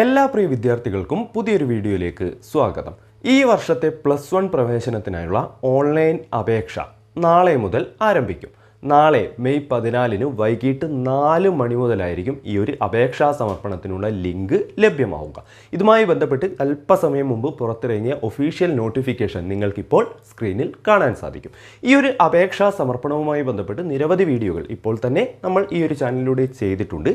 എല്ലാ പ്രിയ വിദ്യാർത്ഥികൾക്കും പുതിയൊരു വീഡിയോയിലേക്ക് സ്വാഗതം. ഈ വർഷത്തെ പ്ലസ് വൺ പ്രവേശനത്തിനായുള്ള ഓൺലൈൻ അപേക്ഷ നാളെ മുതൽ ആരംഭിക്കും. നാളെ മെയ് പതിനാലിന് വൈകിട്ട് നാല് മണി മുതലായിരിക്കും ഈ ഒരു അപേക്ഷാ സമർപ്പണത്തിനുള്ള ലിങ്ക് ലഭ്യമാവുക. ഇതുമായി ബന്ധപ്പെട്ട് അല്പസമയം മുമ്പ് പുറത്തിറങ്ങിയ ഒഫീഷ്യൽ നോട്ടിഫിക്കേഷൻ നിങ്ങൾക്കിപ്പോൾ സ്ക്രീനിൽ കാണാൻ സാധിക്കും. ഈ ഒരു അപേക്ഷാ സമർപ്പണവുമായി ബന്ധപ്പെട്ട് നിരവധി വീഡിയോകൾ ഇപ്പോൾ തന്നെ നമ്മൾ ഈ ഒരു ചാനലിലൂടെ ചെയ്തിട്ടുണ്ട്.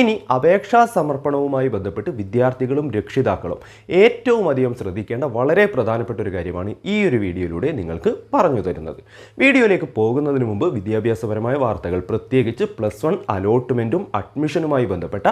ഇനി അപേക്ഷാ സമർപ്പണവുമായി ബന്ധപ്പെട്ട് വിദ്യാർത്ഥികളും രക്ഷിതാക്കളും ഏറ്റവും അധികം ശ്രദ്ധിക്കേണ്ട വളരെ പ്രധാനപ്പെട്ട ഒരു കാര്യമാണ് ഈ ഒരു വീഡിയോയിലൂടെ നിങ്ങൾക്ക് പറഞ്ഞു തരുന്നത്. വീഡിയോയിലേക്ക് പോകുന്നതിന് മുമ്പ് വിദ്യാഭ്യാസപരമായ വാർത്തകൾ പ്രത്യേകിച്ച് പ്ലസ് വൺ അലോട്ട്മെന്റും അഡ്മിഷനുമായി ബന്ധപ്പെട്ട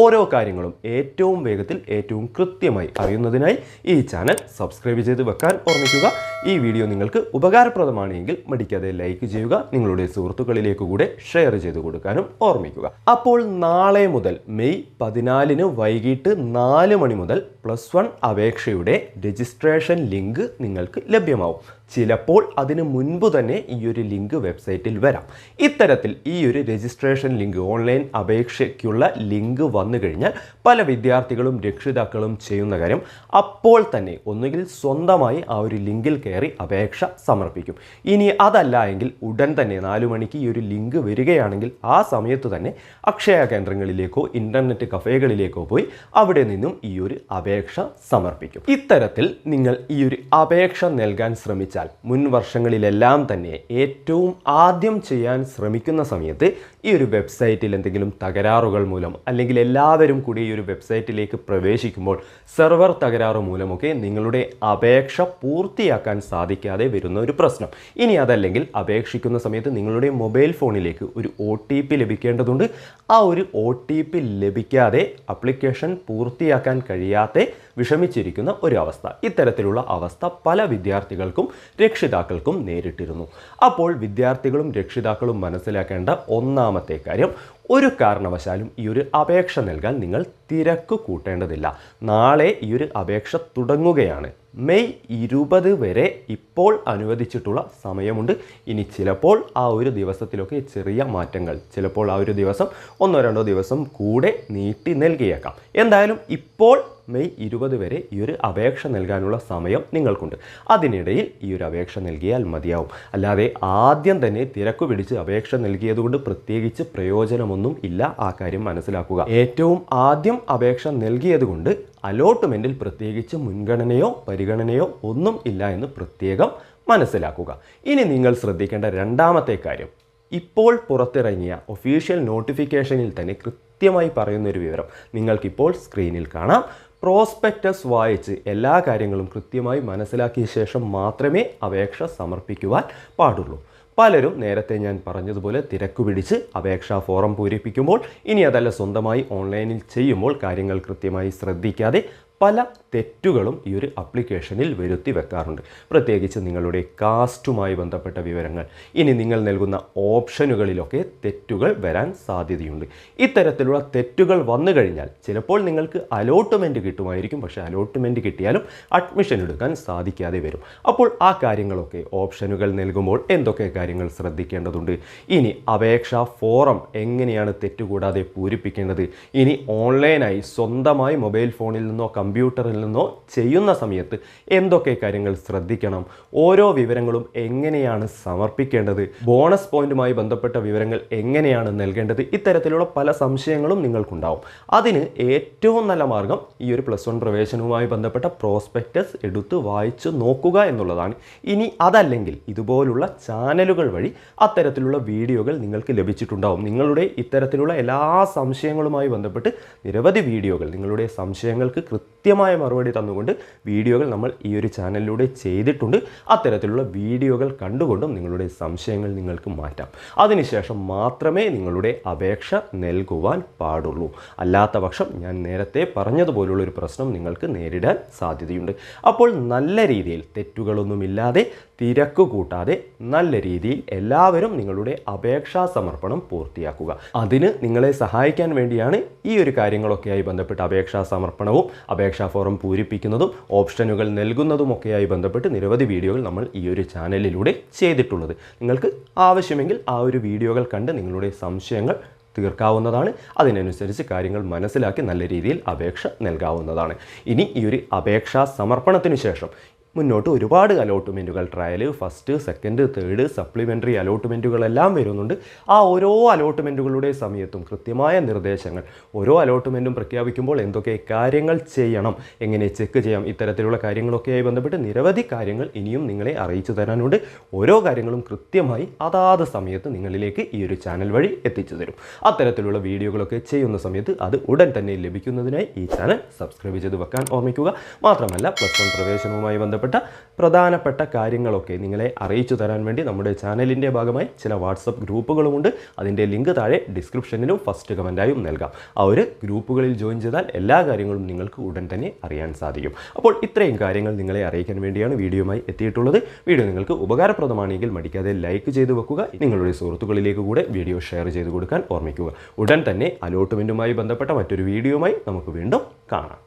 ഓരോ കാര്യങ്ങളും ഏറ്റവും വേഗത്തിൽ ഏറ്റവും കൃത്യമായി അറിയുന്നതിനായി ഈ ചാനൽ സബ്സ്ക്രൈബ് ചെയ്ത് വെക്കാൻ ഓർമ്മിക്കുക. ഈ വീഡിയോ നിങ്ങൾക്ക് ഉപകാരപ്രദമാണെങ്കിൽ മടിക്കാതെ ലൈക്ക് ചെയ്യുക നിങ്ങളുടെ സുഹൃത്തുക്കളിലേക്ക് കൂടെ ഷെയർ ചെയ്ത് കൊടുക്കാനും ഓർമ്മിക്കുക. അപ്പോൾ നാളെ മുതൽ മെയ് പതിനാലിന് വൈകിട്ട് നാല് മണി മുതൽ പ്ലസ് വൺ അപേക്ഷയുടെ രജിസ്ട്രേഷൻ ലിങ്ക് നിങ്ങൾക്ക് ലഭ്യമാവും. ചിലപ്പോൾ അതിന് മുൻപ് തന്നെ ഈ ഒരു ലിങ്ക് വെബ്സൈറ്റിൽ വരാം. ഇത്തരത്തിൽ ഈ ഒരു രജിസ്ട്രേഷൻ ലിങ്ക് ഓൺലൈൻ അപേക്ഷയ്ക്കുള്ള ലിങ്ക് വന്നു കഴിഞ്ഞാൽ പല വിദ്യാർത്ഥികളും രക്ഷിതാക്കളും ചെയ്യുന്ന കാര്യം അപ്പോൾ തന്നെ ഒന്നുകിൽ സ്വന്തമായി ആ ഒരു ലിങ്കിൽ കയറി അപേക്ഷ സമർപ്പിക്കും. ഇനി അതല്ല എങ്കിൽ ഉടൻ തന്നെ നാലു മണിക്ക് ഈ ഒരു ലിങ്ക് വരികയാണെങ്കിൽ ആ സമയത്ത് തന്നെ അക്ഷയ കേന്ദ്രങ്ങളിലേക്കോ ഇന്റർനെറ്റ് കഫേകളിലേക്കോ പോയി അവിടെ നിന്നും ഈ ഒരു അപേക്ഷ സമർപ്പിക്കും. ഇത്തരത്തിൽ നിങ്ങൾ ഈ ഒരു അപേക്ഷ നൽകാൻ ശ്രമിച്ചാൽ മുൻ വർഷങ്ങളിലെല്ലാം തന്നെ ഏറ്റവും ആദ്യം ചെയ്യാൻ ശ്രമിക്കുന്ന സമയത്ത് ഈ ഒരു വെബ്സൈറ്റിൽ എന്തെങ്കിലും തകരാറുകൾ മൂലം അല്ലെങ്കിൽ എല്ലാവരും കൂടി ഈ ഒരു വെബ്സൈറ്റിലേക്ക് പ്രവേശിക്കുമ്പോൾ സെർവർ തകരാറ് മൂലമൊക്കെ നിങ്ങളുടെ അപേക്ഷ പൂർത്തിയാക്കാൻ സാധിക്കാതെ വരുന്ന ഒരു പ്രശ്നം. ഇനി അതല്ലെങ്കിൽ അപേക്ഷിക്കുന്ന സമയത്ത് നിങ്ങളുടെ മൊബൈൽ ഫോണിലേക്ക് ഒരു ഒ ടി പി ലഭിക്കേണ്ടതുണ്ട്. ആ ഒരു ഒ ടി പി ലഭിക്കാതെ അപ്ലിക്കേഷൻ പൂർത്തിയാക്കാൻ കഴിയാതെ വിഷമിച്ചിരിക്കുന്ന ഒരു അവസ്ഥ. ഇത്തരത്തിലുള്ള അവസ്ഥ പല വിദ്യാർത്ഥികൾക്കും രക്ഷിതാക്കൾക്കും നേരിട്ടിരുന്നു. അപ്പോൾ വിദ്യാർത്ഥികളും രക്ഷിതാക്കളും മനസ്സിലാക്കേണ്ട ഒന്നാമത്തെ കാര്യം ഒരു കാരണവശാലും ഈ ഒരു അപേക്ഷ നൽകാൻ നിങ്ങൾ തിരക്ക് കൂട്ടേണ്ടതില്ല. നാളെ ഈ ഒരു അപേക്ഷ തുടങ്ങുകയാണ്. മെയ് ഇരുപത് വരെ ഇപ്പോൾ അനുവദിച്ചിട്ടുള്ള സമയമുണ്ട്. ഇനി ചിലപ്പോൾ ആ ഒരു ദിവസത്തിലൊക്കെ ചെറിയ മാറ്റങ്ങൾ ചിലപ്പോൾ ആ ഒരു ദിവസം ഒന്നോ രണ്ടോ ദിവസം കൂടെ നീട്ടി നൽകിയേക്കാം. എന്തായാലും ഇപ്പോൾ മെയ് ഇരുപത് വരെ ഈ ഒരു അപേക്ഷ നൽകാനുള്ള സമയം നിങ്ങൾക്കുണ്ട്. അതിനിടയിൽ ഈ ഒരു അപേക്ഷ നൽകിയാൽ മതിയാവും. അല്ലാതെ ആദ്യം തന്നെ തിരക്കു പിടിച്ച് അപേക്ഷ നൽകിയതുകൊണ്ട് പ്രത്യേകിച്ച് പ്രയോജനമൊന്നും ഇല്ല. ആ കാര്യം മനസ്സിലാക്കുക. ഏറ്റവും ആദ്യം അപേക്ഷ നൽകിയതുകൊണ്ട് അലോട്ട്മെന്റിൽ പ്രത്യേകിച്ച് മുൻഗണനയോ പരിഗണനയോ ഒന്നും ഇല്ല എന്ന് പ്രത്യേകം മനസ്സിലാക്കുക. ഇനി നിങ്ങൾ ശ്രദ്ധിക്കേണ്ട രണ്ടാമത്തെ കാര്യം. ഇപ്പോൾ പുറത്തിറങ്ങിയ ഒഫീഷ്യൽ നോട്ടിഫിക്കേഷനിൽ തന്നെ കൃത്യമായി പറയുന്ന ഒരു വിവരം. നിങ്ങൾക്കിപ്പോൾ സ്ക്രീനിൽ കാണാം. പ്രോസ്പെക്ടസ് വായിച്ച് എല്ലാ കാര്യങ്ങളും കൃത്യമായി മനസ്സിലാക്കിയ ശേഷം മാത്രമേ അപേക്ഷ സമർപ്പിക്കുവാൻ പാടുള്ളൂ. പലരും നേരത്തെ ഞാൻ പറഞ്ഞതുപോലെ തിരക്ക് പിടിച്ച് അപേക്ഷാ ഫോറം പൂരിപ്പിക്കുമ്പോൾ ഇനി അതല്ല സ്വന്തമായി ഓൺലൈനിൽ ചെയ്യുമ്പോൾ കാര്യങ്ങൾ കൃത്യമായി ശ്രദ്ധിക്കാതെ പല തെറ്റുകളും ഈ ഒരു അപ്ലിക്കേഷനിൽ വരുത്തി വെക്കാറുണ്ട്. പ്രത്യേകിച്ച് നിങ്ങളുടെ കാസ്റ്റുമായി ബന്ധപ്പെട്ട വിവരങ്ങൾ. ഇനി നിങ്ങൾ നൽകുന്ന ഓപ്ഷനുകളിലൊക്കെ തെറ്റുകൾ വരാൻ സാധ്യതയുണ്ട്. ഇത്തരത്തിലുള്ള തെറ്റുകൾ വന്നു കഴിഞ്ഞാൽ ചിലപ്പോൾ നിങ്ങൾക്ക് അലോട്ട്മെന്റ് കിട്ടുമായിരിക്കും. പക്ഷേ അലോട്ട്മെന്റ് കിട്ടിയാലും അഡ്മിഷൻ എടുക്കാൻ സാധിക്കാതെ വരും. അപ്പോൾ ആ കാര്യങ്ങളൊക്കെ ഓപ്ഷനുകൾ നൽകുമ്പോൾ എന്തൊക്കെ കാര്യങ്ങൾ ശ്രദ്ധിക്കേണ്ടതുണ്ട്? ഇനി അപേക്ഷാ ഫോറം എങ്ങനെയാണ് തെറ്റുകൂടാതെ പൂരിപ്പിക്കേണ്ടത്? ഇനി ഓൺലൈനായി സ്വന്തമായി മൊബൈൽ ഫോണിൽ നിന്നോ കമ്പ്യൂട്ടറിൽ നിന്നോ ചെയ്യുന്ന സമയത്ത് എന്തൊക്കെ കാര്യങ്ങൾ ശ്രദ്ധിക്കണം? ഓരോ വിവരങ്ങളും എങ്ങനെയാണ് സമർപ്പിക്കേണ്ടത്? ബോണസ് പോയിന്റുമായി ബന്ധപ്പെട്ട വിവരങ്ങൾ എങ്ങനെയാണ് നൽകേണ്ടത്? ഇത്തരത്തിലുള്ള പല സംശയങ്ങളും നിങ്ങൾക്കുണ്ടാവും. അതിന് ഏറ്റവും നല്ല മാർഗം ഈ ഒരു പ്ലസ് വൺ പ്രവേശനവുമായി ബന്ധപ്പെട്ട പ്രോസ്പെക്ടസ് എടുത്ത് വായിച്ചു നോക്കുക എന്നുള്ളതാണ്. ഇനി അതല്ലെങ്കിൽ ഇതുപോലുള്ള ചാനലുകൾ വഴി അത്തരത്തിലുള്ള വീഡിയോകൾ നിങ്ങൾക്ക് ലഭിച്ചിട്ടുണ്ടാവും. നിങ്ങളുടെ ഇത്തരത്തിലുള്ള എല്ലാ സംശയങ്ങളുമായി ബന്ധപ്പെട്ട് നിരവധി വീഡിയോകൾ നിങ്ങളുടെ സംശയങ്ങൾക്ക് കൃത്യമായ മറുപടി തന്നുകൊണ്ട് വീഡിയോകൾ നമ്മൾ ഈ ഒരു ചാനലിലൂടെ ചെയ്തിട്ടുണ്ട്. അത്തരത്തിലുള്ള വീഡിയോകൾ കണ്ടുകൊണ്ടും നിങ്ങളുടെ സംശയങ്ങൾ നിങ്ങൾക്ക് മാറ്റാം. അതിനുശേഷം മാത്രമേ നിങ്ങളുടെ അപേക്ഷ നൽകുവാൻ പാടുള്ളൂ. അല്ലാത്ത പക്ഷം ഞാൻ നേരത്തെ പറഞ്ഞതുപോലുള്ള ഒരു പ്രശ്നം നിങ്ങൾക്ക് നേരിടാൻ സാധ്യതയുണ്ട്. അപ്പോൾ നല്ല രീതിയിൽ തെറ്റുകളൊന്നുമില്ലാതെ തിരക്ക് കൂട്ടാതെ നല്ല രീതിയിൽ എല്ലാവരും നിങ്ങളുടെ അപേക്ഷാ സമർപ്പണം പൂർത്തിയാക്കുക. അതിന് നിങ്ങളെ സഹായിക്കാൻ വേണ്ടിയാണ് ഈ ഒരു കാര്യങ്ങളൊക്കെയായി ബന്ധപ്പെട്ട് അപേക്ഷാ സമർപ്പണവും അപേക്ഷാ ഫോറം പൂരിപ്പിക്കുന്നതും ഓപ്ഷനുകൾ നൽകുന്നതുമൊക്കെയായി ബന്ധപ്പെട്ട് നിരവധി വീഡിയോകൾ നമ്മൾ ഈ ഒരു ചാനലിലൂടെ ചെയ്തിട്ടുള്ളത്. നിങ്ങൾക്ക് ആവശ്യമെങ്കിൽ ആ ഒരു വീഡിയോകൾ കണ്ട് നിങ്ങളുടെ സംശയങ്ങൾ തീർക്കാവുന്നതാണ്. അതിനനുസരിച്ച് കാര്യങ്ങൾ മനസ്സിലാക്കി നല്ല രീതിയിൽ അപേക്ഷ നൽകാവുന്നതാണ്. ഇനി ഈ ഒരു അപേക്ഷാ സമർപ്പണത്തിന് ശേഷം മുന്നോട്ട് ഒരുപാട് അലോട്ട്മെന്റുകൾ trial first second third supplementary അലോട്ട്മെന്റുകളെല്ലാം വരുന്നുണ്ട്. ആ ഓരോ അലോട്ട്മെന്റുകളുടെ സമയത്തും കൃത്യമായ നിർദ്ദേശങ്ങൾ ഓരോ അലോട്ട്മെന്റും പ്രഖ്യാപിക്കുമ്പോൾ എന്തൊക്കെ കാര്യങ്ങൾ ചെയ്യണം എങ്ങനെ ചെക്ക് ചെയ്യാം ഇത്തരത്തിലുള്ള കാര്യങ്ങളൊക്കെയായി ബന്ധപ്പെട്ട് നിരവധി കാര്യങ്ങൾ ഇനിയും നിങ്ങളെ അറിയിച്ചു തരാനുണ്ട്. ഓരോ കാര്യങ്ങളും കൃത്യമായി അതാത് സമയത്ത് നിങ്ങളിലേക്ക് ഈ ഒരു ചാനൽ വഴി എത്തിച്ചു തരും. അത്തരത്തിലുള്ള വീഡിയോകളൊക്കെ ചെയ്യുന്ന സമയത്ത് അത് ഉടൻ തന്നെ ലഭിക്കുന്നതിനായി ഈ ചാനൽ സബ്സ്ക്രൈബ് ചെയ്ത് വെക്കാൻ ഓർമ്മിക്കുക. മാത്രമല്ല പ്ലസ് വൺ പ്രവേശനവുമായി ബന്ധപ്പെട്ട പ്രധാനപ്പെട്ട കാര്യങ്ങളൊക്കെ നിങ്ങളെ അറിയിച്ചു തരാൻ വേണ്ടി നമ്മുടെ ചാനലിന്റെ ഭാഗമായി ചില വാട്സപ്പ് ഗ്രൂപ്പുകളുമുണ്ട്. അതിന്റെ ലിങ്ക് താഴെ ഡിസ്ക്രിപ്ഷനിലും ഫസ്റ്റ് കമന്റായും നൽകാം. ആ ഒരു ഗ്രൂപ്പുകളിൽ ജോയിൻ ചെയ്താൽ എല്ലാ കാര്യങ്ങളും നിങ്ങൾക്ക് ഉടൻ തന്നെ അറിയാൻ സാധിക്കും. അപ്പോൾ ഇത്രയും കാര്യങ്ങൾ നിങ്ങളെ അറിയിക്കാൻ വേണ്ടിയാണ് വീഡിയോയുമായി എത്തിയിട്ടുള്ളത്. വീഡിയോ നിങ്ങൾക്ക് ഉപകാരപ്രദമാണെങ്കിൽ മടിക്കാതെ ലൈക്ക് ചെയ്ത് വെക്കുക. നിങ്ങളുടെ സുഹൃത്തുക്കളിലേക്ക് കൂടെ വീഡിയോ ഷെയർ ചെയ്ത് കൊടുക്കാൻ ഓർമ്മിക്കുക. ഉടൻ തന്നെ അലോട്ട്മെന്റുമായി ബന്ധപ്പെട്ട മറ്റൊരു വീഡിയോയുമായി നമുക്ക് വീണ്ടും കാണാം.